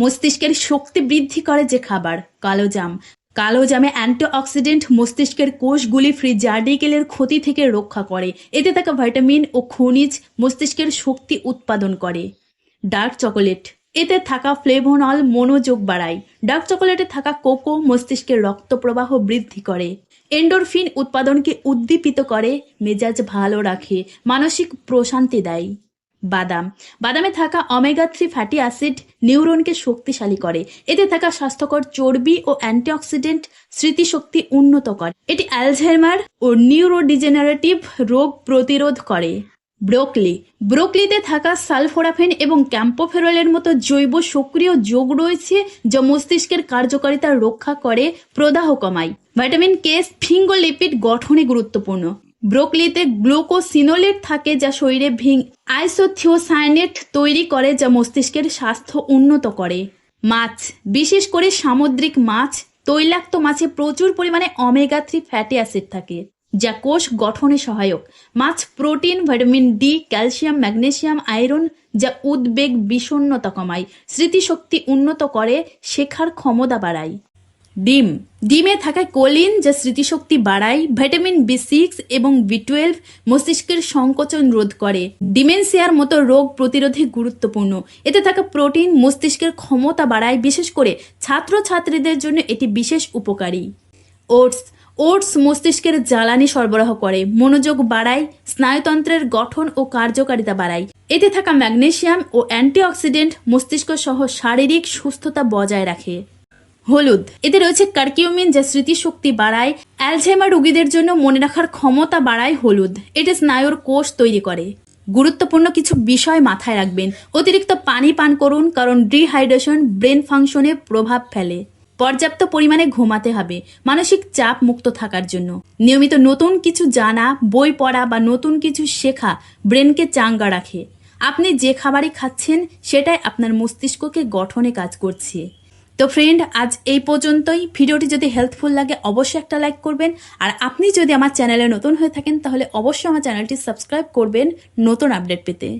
মস্তিষ্কের শক্তি বৃদ্ধি করে যে খাবার কালো জাম কালো জামে অ্যান্টিঅক্সিডেন্ট মস্তিষ্কের কোষগুলি ফ্রি জার্ডিকেলের ক্ষতি থেকে রক্ষা করে। এতে থাকা ভিটামিন ও খনিজ মস্তিষ্কের শক্তি উৎপাদন করে। Dark chocolate. এতে থাকা ফ্লেভোনল মনোযোগ বাড়ায়। ডার্ক চকোলেটে থাকা কোকো মস্তিষ্কের রক্ত প্রবাহ বৃদ্ধি করে। এন্ডোরফিন উৎপাদনকে উদ্দীপিত করে, মেজাজ ভালো রাখে, মানসিক প্রশান্তি দেয়। বাদাম। বাদামে থাকা অমেগা থ্রি ফ্যাটি অ্যাসিড নিউরনকে শক্তিশালী করে। এতে থাকা স্বাস্থ্যকর চর্বি ও অ্যান্টিঅক্সিডেন্ট স্মৃতিশক্তি উন্নত করে। এটি অ্যালঝেমার ও নিউরোডিজেনারেটিভ রোগ প্রতিরোধ করে। ব্রোকলি। ব্রোকলিতে থাকা সালফোরাফেন এবং ক্যাম্পোফেরলের মতো জৈব সক্রিয় যোগ রয়েছে যা মস্তিষ্কের কার্যকারিতা রক্ষা করে, প্রদাহ কমায়। ভিটামিন কে স্ফিঙ্গোলিপিড গঠনে গুরুত্বপূর্ণ। ব্রোকলিতে গ্লুকোসিনোলেট থাকে যা শরীরে ভিং আইসোথিওসায়ানেট তৈরি করে যা মস্তিষ্কের স্বাস্থ্য উন্নত করে। মাছ, বিশেষ করে সামুদ্রিক মাছ, তৈলাক্ত মাছে প্রচুর পরিমাণে অমেগা থ্রি ফ্যাটি অ্যাসিড থাকে, যা কোষ গঠনে সহায়ক। মাছ protein, vitamin D calcium, magnesium, iron, যা উদ্বেগ বিষণ্ণতা কমায়, স্মৃতিশক্তি উন্নত করে, শেখার ক্ষমতা বাড়ায়। ডিম। ডিমে থাকা কোলিন যা স্মৃতিশক্তি বাড়ায়, ভিটামিন বি সিক্স এবং বি টুয়েলভ মস্তিষ্কের সংকোচন রোধ করে। ডিমেনশিয়ার মতো রোগ প্রতিরোধে গুরুত্বপূর্ণ। এতে থাকা প্রোটিন মস্তিষ্কের ক্ষমতা বাড়ায়, বিশেষ করে ছাত্রছাত্রীদের জন্য এটি বিশেষ উপকারী। ওটস। ওটস মস্তিষ্কের জ্বালানি সরবরাহ করে, মনোযোগ বাড়ায়, স্নায়ুতন্ত্রের গঠন ও কার্যকারিতা বাড়ায়। এতে থাকা ম্যাগনেশিয়াম ও অ্যান্টিঅক্সিডেন্ট মস্তিষ্ক সহ শারীরিক সুস্থতা বজায় রাখে। হলুদ। এতে রয়েছে কার্কিউমিন যা স্মৃতিশক্তি বাড়ায়। অ্যালঝেমা রোগীদের জন্য মনে রাখার ক্ষমতা বাড়ায় হলুদ। এটা স্নায়ুর কোষ তৈরি করে। গুরুত্বপূর্ণ কিছু বিষয় মাথায় রাখবেন। অতিরিক্ত পানি পান করুন, কারণ ডিহাইড্রেশন ব্রেন ফাংশনে প্রভাব ফেলে। পর্যাপ্ত পরিমাণে ঘুমাতে হবে, মানসিক চাপ মুক্ত থাকার জন্য। নিয়মিত নতুন কিছু জানা, বই পড়া বা নতুন কিছু শেখা ব্রেনকে চাঙ্গা রাখে। আপনি যে খাবারই খাচ্ছেন, সেটাই আপনার মস্তিষ্ককে গঠনে কাজ করছে। তো ফ্রেন্ড আজ এই পর্যন্তই। ভিডিওটি যদি হেল্পফুল লাগে, অবশ্যই একটা লাইক করবেন। আর আপনি যদি আমার চ্যানেলে নতুন হয়ে থাকেন, তাহলে অবশ্যই আমার চ্যানেলটি সাবস্ক্রাইব করবেন নতুন আপডেট পেতে।